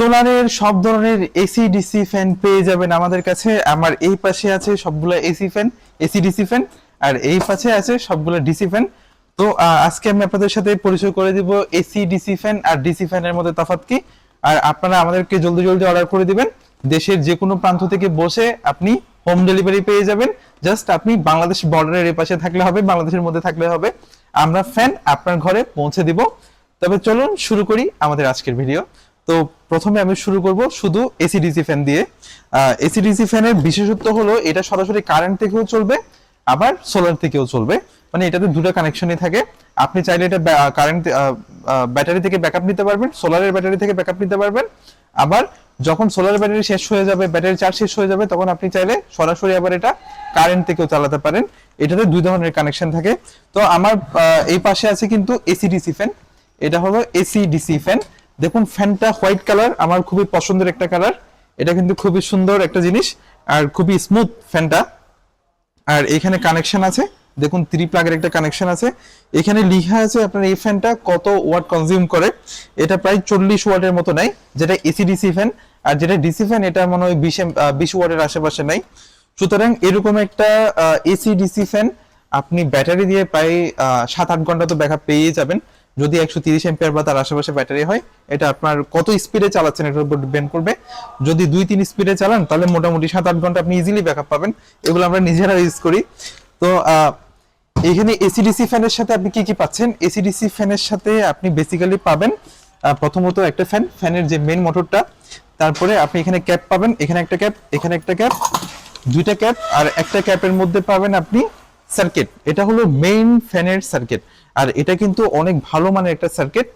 সোলারের সব ধরনের AC DC fan পেয়ে যাবেন আমাদের কাছে। আমার এই পাশে আছে সবগুলো AC fan AC DC fan আর এই পাশে আছে সবগুলো ডিসি ফ্যান তো আজকে আমি আপনাদের সাথে পরিচয় করে দিব এসি ডিসি ফ্যান আর ডিসি ফ্যানের মধ্যে তফাৎ কি। আর আপনারা আমাদেরকে জলদি জলদি অর্ডার করে দিবেন। দেশের যে কোনো প্রান্ত থেকে বসে আপনি হোম ডেলিভারি পেয়ে যাবেন। জাস্ট আপনি বাংলাদেশ বর্ডারের এই পাশে থাকলে হবে, বাংলাদেশের মধ্যে থাকলে হবে। আমরা ফ্যান আপনার ঘরে পৌঁছে দিব। তবে চলুন শুরু করি আমাদের আজকের ভিডিও তো প্রথমে আমি শুরু করব শুধু এসিডিসি ফ্যান দিয়ে। এসিডিসি ফ্যানের বিশেষত্ব হলো এটা সরাসরি কারেন্ট থেকেও চলবে, আবার সোলার থেকেও চলবে। মানে এটাতে দুটো কানেকশনই থাকে। আপনি চাইলে এটা কারেন্ট ব্যাটারি থেকে ব্যাকআপ নিতে পারবেন সোলারের ব্যাটারি থেকে ব্যাকআপ নিতে পারবেন। আবার যখন সোলার ব্যাটারি শেষ হয়ে যাবে ব্যাটারি চার্জ শেষ হয়ে যাবে, তখন আপনি চাইলে সরাসরি আবার এটা কারেন্ট থেকেও চালাতে পারেন। এটাতে দুই ধরনের কানেকশন থাকে। তো আমার এই পাশে আছে কিন্তু এসিডিসি ফ্যান এটা হলো এসি ডিসি ফ্যান দেখুন, ফ্যানটা হোয়াইট কালার, আমার খুবই পছন্দের একটা কালার। এটা কিন্তু খুবই সুন্দর একটা জিনিস, আর খুবই স্মুথ ফ্যানটা। আর এখানে কানেকশন আছে, দেখুন থ্রি প্লাগের একটা কানেকশন আছে। এখানে লিখা আছে আপনার এই ফ্যানটা কত ওয়াট কনজিউম করে। এটা প্রায় চল্লিশ ওয়াটের মতো নেয়, যেটা এসি ডিসি ফ্যান আর যেটা ডিসি ফ্যান এটা মনে হয় বিশ বিশ ওয়াটের আশেপাশে নাই সুতরাং এরকম একটা এসি ডিসি ফ্যান আপনি ব্যাটারি দিয়ে প্রায় সাত আট ঘণ্টা তো ব্যাকআপ পেয়ে যাবেন। যদি একশো তিরিশ এম্পিয়ার বা তার আশেপাশে ব্যাটারি হয়, এটা আপনার কত স্পিডে চালাচ্ছেন এটার উপর ডিপেন্ড করবে। যদি দুই তিন স্পিডে চালান, তাহলে মোটামুটি সাত আট ঘণ্টা আপনি ইজিলি ব্যাকআপ পাবেন। এগুলো আমরা নিজেরা ইউজ করি। তো এখানে এসিডিসি ফ্যানের সাথে আপনি কি কি পাচ্ছেন? এসিডিসি ফ্যানের সাথে আপনি বেসিক্যালি পাবেন প্রথমত একটা ফ্যান ফ্যানের যে মেন মোটরটা তারপরে আপনি এখানে ক্যাপ পাবেন, এখানে একটা ক্যাপ এখানে একটা ক্যাপ দুইটা ক্যাপ আর একটা ক্যাপের মধ্যে পাবেন আপনি সার্কিট এটা হলো মেইন ফ্যানের সার্কিট আর এটা কিন্তু অনেক ভালো মানের একটা সার্কিট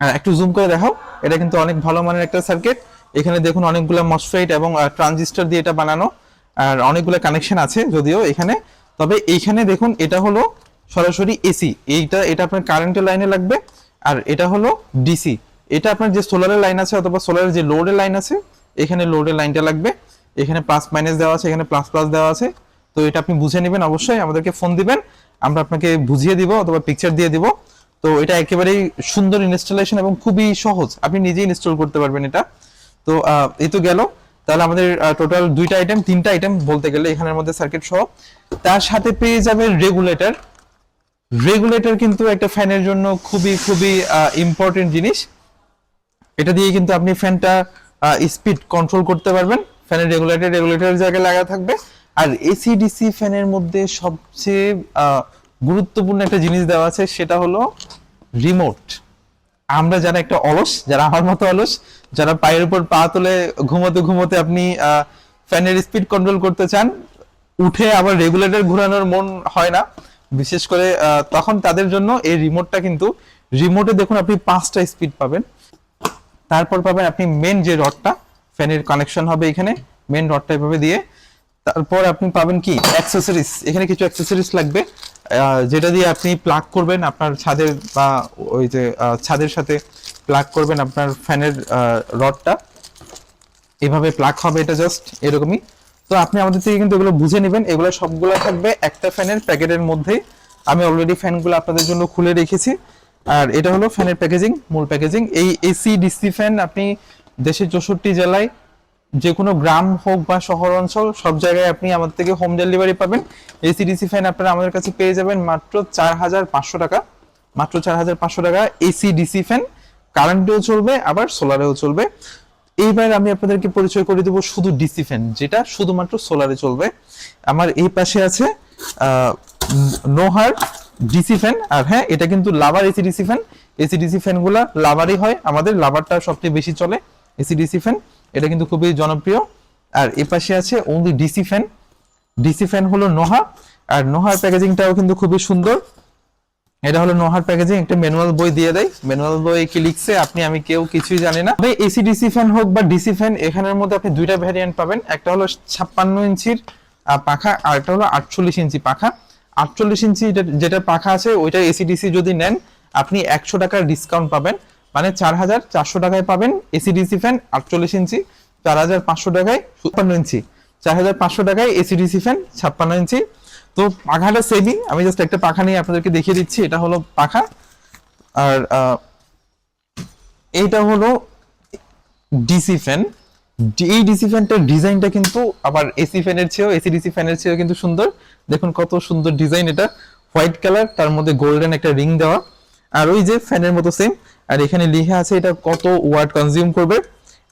আর একটু জুম করে দেখাও। এটা কিন্তু অনেক ভালো মানের একটা সার্কিট এখানে দেখুন অনেকগুলো মসফেট এবং ট্রানজিস্টর দিয়ে এটা বানানো। আর অনেকগুলো কানেকশন আছে যদিও এখানে। তবে এইখানে দেখুন, এটা হলো সরাসরি এসি এইটা, এটা আপনার কারেন্টের লাইনে লাগবে। আর এটা হলো ডিসি এটা আপনার যে সোলারের লাইন আছে অথবা সোলারের যে লোডের লাইন আছে, এখানে লোডের লাইনটা লাগবে। এখানে প্লাস মাইনাস দেওয়া আছে, এখানে প্লাস প্লাস দেওয়া আছে। তো এটা আপনি বুঝে নেবেন অবশ্যই। আমাদেরকে ফোন দিবেন। আমরা আপনাকে বুঝিয়ে দিব অথবা পিকচার দিয়ে দিব। তো এটা একেবারেই সুন্দর ইনস্টলেশন এবং খুবই সহজ। আপনি নিজেই ইনস্টল করতে পারবেন এটা। তো এই তো গেল। তাহলে আমাদের টোটাল দুইটা আইটেম তিনটা আইটেম বলতে গেলে এখানের মধ্যে সার্কিট সহ। তার সাথে পেয়ে যাবেন রেগুলেটর রেগুলেটর কিন্তু একটা ফ্যানের জন্য খুবই খুবই ইম্পর্টেন্ট জিনিস। এটা দিয়ে কিন্তু আপনি ফ্যানটা স্পিড কন্ট্রোল করতে পারবেন। ফ্যানের রেগুলেটর রেগুলেটরের জায়গায় লাগা থাকবে। আর এসি ডিসি ফ্যানের মধ্যে সবচেয়ে গুরুত্বপূর্ণ একটা জিনিস দেওয়া আছে, সেটা হলো রিমোট আমরা যারা একটা অলস, যারা আমার মতো অলস, যারা পায়ের উপর পা তুলে ঘুমোতে ঘুমোতে আপনি ফ্যানের স্পিড কন্ট্রোল করতে চান, উঠে আবার রেগুলেটর ঘোরানোর মন হয় না। বিশেষ করে তখন তাদের জন্য এই রিমোটটা কিন্তু রিমোটে দেখুন আপনি পাঁচটা স্পিড পাবেন। তারপর পাবেন আপনি মেন যে রডটা ফ্যানের কানেকশন হবে এখানে মেন রডটা এভাবে দিয়ে। তারপর আপনি পাবেন কি? অ্যাক্সেসরিজ এখানে কিছু অ্যাক্সেসরিজ লাগবে। যেটা দিয়ে আপনি প্লাগ করবেন আপনার ছাদের বা ওই যে ছাদের সাথে প্লাগ করবেন আপনার ফ্যানের রডটা। এভাবে প্লাগ হবে এটা জাস্ট এরকমই। তো আপনি আমাদের থেকে কিন্তু এগুলো বুঝে নেবেন। এগুলো সবগুলো থাকবে একটা ফ্যানের প্যাকেটের মধ্যেই। আমি অলরেডি ফ্যানগুলো আপনাদের জন্য খুলে রেখেছি। আর এটা হলো ফ্যানের প্যাকেজিং মূল প্যাকেজিং এই এসি ডিসি ফ্যান আপনি দেশের চৌষট্টি জেলায় যে কোনো গ্রাম হোক বা শহর অঞ্চল, সব জায়গায় আপনি আমাদের থেকে হোম ডেলিভারি পাবেন। এসিডিসি ফ্যান আপনারা আমাদের কাছে পেয়ে যাবেন মাত্র চার হাজার পাঁচশো টাকা। মাত্র চার হাজার পাঁচশো টাকা এসি ডিসি ফ্যান কারেন্টেও চলবে, আবার সোলারেও চলবে। এইবার আমি আপনাদেরকে পরিচয় করে দেবো শুধু ডিসি ফ্যান যেটা শুধুমাত্র সোলারে চলবে। আমার এই পাশে আছে নোহার ডিসি ফ্যান আর হ্যাঁ এটা কিন্তু louver AC DC fan AC DC ফ্যানগুলা লাভারই হয়। আমাদের লাভারটা সবচেয়ে বেশি চলে এসি ডিসি ফ্যান এটা কিন্তু খুবই জনপ্রিয়। আর এ পাশে আছে only DC fan DC fan হলো নোহা। আর নোহার প্যাকেজিংটাও কিন্তু খুবই সুন্দর। এটা হলো নোহার প্যাকেজিং, একটা ম্যানুয়াল বই দিয়ে দেয়। ম্যানুয়াল বই কি লিখছে, আপনি, আমি কেউ কিছুই জানি না। তবে এসি ডিসি ফ্যান হোক বা ডিসি ফ্যান এখানের মধ্যে আপনি দুইটা ভ্যারিয়েন্ট পাবেন। একটা হলো ছাপ্পান্ন ইঞ্চির পাখা, আর একটা হলো আটচল্লিশ ইঞ্চি পাখা। আটচল্লিশ ইঞ্চি যেটা- পাখা আছে, ওইটা এসি ডিসি যদি নেন, আপনি একশো টাকার ডিসকাউন্ট পাবেন। মানে চার হাজার চারশো টাকায় পাবেন এসি ডিসি ফ্যান আটচল্লিশ ইঞ্চি, চার হাজার পাঁচশো টাকায় ছাপ্পান্ন ইঞ্চি। চার হাজার পাঁচশো টাকায় এসি ডিসি ফ্যান ছাপ্পান্ন ইঞ্চি। তো পাখাটা সেমই আমি জাস্ট একটা পাখা নিয়ে আপনাদেরকে দেখিয়ে দিচ্ছি, এটা হলো পাখা। আর এইটা হলো ডিসি ফ্যান এই ডিসি ফ্যানটার ডিজাইনটা কিন্তু আবার এসি ফ্যানের চেয়েও এসি ডিসি ফ্যানের চেয়েও কিন্তু সুন্দর। দেখুন কত সুন্দর ডিজাইন এটা। হোয়াইট কালার, তার মধ্যে গোল্ডেন একটা রিং দেওয়া। আর ওই যে ফ্যানের মতো সেম আর এখানে লিখা আছে এটা কত ওয়াট কনজিউম করবে।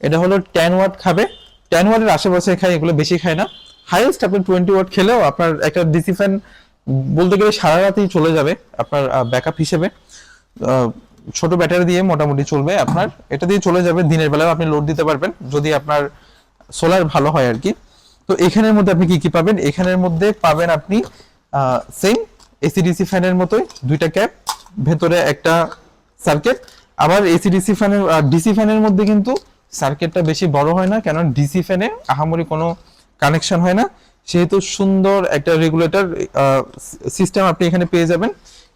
এটা হলো টেন ওয়াট খাবে। টেন ওয়াটের আশেপাশে খায়, এগুলো বেশি খায় না। হাইয়েস্ট আপনি টোয়েন্টি ওয়াট খেলেও আপনার একটা ডিসি ফ্যান বলতে গেলে সারা রাতেই চলে যাবে আপনার ব্যাকআপ হিসেবে। ছোট ব্যাটারি দিয়ে মোটামুটি চলবে আপনার। এটা দিয়ে চলে যাবে দিনের বেলাও আপনি লোড দিতে পারবেন, যদি আপনার সোলার ভালো হয় আর কি। তো এখানের মধ্যে আপনি কি কি পাবেন? এখানের মধ্যে পাবেন আপনি সেম এসিডিসি ফ্যানের মতোই দুইটা ক্যাপ ভেতরে একটা সার্কিট আবার এসি ডিসি ফ্যানের ডিসি ফ্যানের মধ্যে কিন্তু সার্কিটটা বেশি বড় হয় না কেন ডিসি ফ্যানে আহামরি কোনো কানেকশন হয় না। সেহেতু সুন্দর একটা রেগুলেটর সিস্টেম আপনি এখানে পেয়ে যাবেন।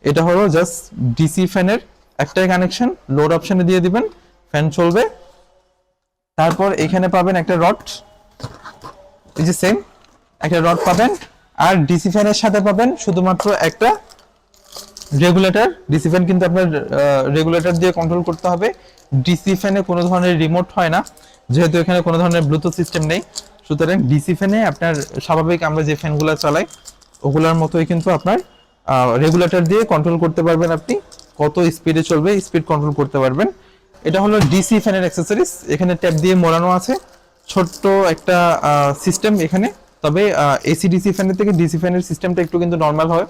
এটা হলো জাস্ট ডিসি ফ্যানের একটাই কানেকশন লোড অপশনে দিয়ে দিবেন ফ্যান চলবে। তারপর এখানে পাবেন একটা রড এই যে সেম একটা রড পাবেন। আর ডিসি ফ্যানের সাথে পাবেন শুধুমাত্র একটা রেগুলেটর ডিসি ফ্যান কিন্তু আপনার রেগুলেটর দিয়ে কন্ট্রোল করতে হবে। ডিসি ফ্যানে কোনো ধরনের রিমোট হয় না, যেহেতু এখানে কোনো ধরনের ব্লুটুথ সিস্টেম নেই। সুতরাং ডিসি ফ্যানে আপনার স্বাভাবিক আমরা যে ফ্যানগুলো চালাই, ওগুলোর মতোই কিন্তু আপনার রেগুলেটর দিয়ে কন্ট্রোল করতে পারবেন আপনি। কত স্পিডে চলবে স্পিড কন্ট্রোল করতে পারবেন। এটা হলো ডিসি ফ্যানের অ্যাক্সেসরিজ এখানে ট্যাপ দিয়ে মোড়ানো আছে। ছোট্ট একটা সিস্টেম এখানে। তবে এসি ডিসি ফ্যানের থেকে ডিসি ফ্যানের সিস্টেমটা একটু কিন্তু নর্মাল হয়।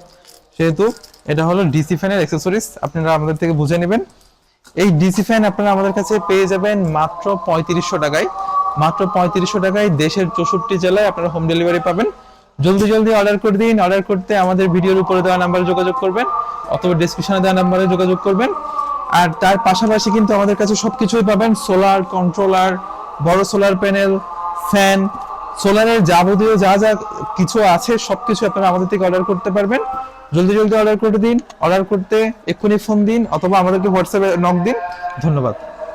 সেহেতু এটা হলো ডিসি ফ্যানের অ্যাক্সেসরিজ আপনারা আমাদের থেকে বুঝে নেবেন। এই ডিসি ফ্যান আপনারা আমাদের কাছে পেয়ে যাবেন মাত্র পঁয়ত্রিশশো টাকায়। মাত্র পঁয়ত্রিশশো টাকায় দেশের চৌষট্টি জেলায় আপনারা হোম ডেলিভারি পাবেন। জলদি জলদি অর্ডার করে দিন। অর্ডার করতে আমাদের ভিডিওর উপরে দেওয়া নাম্বারে যোগাযোগ করবেন, অথবা ডিসক্রিপশনে দেওয়া নাম্বারে যোগাযোগ করবেন। আর তার পাশাপাশি কিন্তু আমাদের কাছে সবকিছুই পাবেন। সোলার কন্ট্রোলার বড় সোলার প্যানেল ফ্যান সোলারের যাবতীয় যা যা কিছু আছে, সবকিছু আপনারা আমাদের থেকে অর্ডার করতে পারবেন। জলদি জলদি অর্ডার করে দিন অর্ডার করতে এক্ষুনি ফোন দিন, অথবা আমাদেরকে হোয়াটসঅ্যাপে নক দিন। ধন্যবাদ।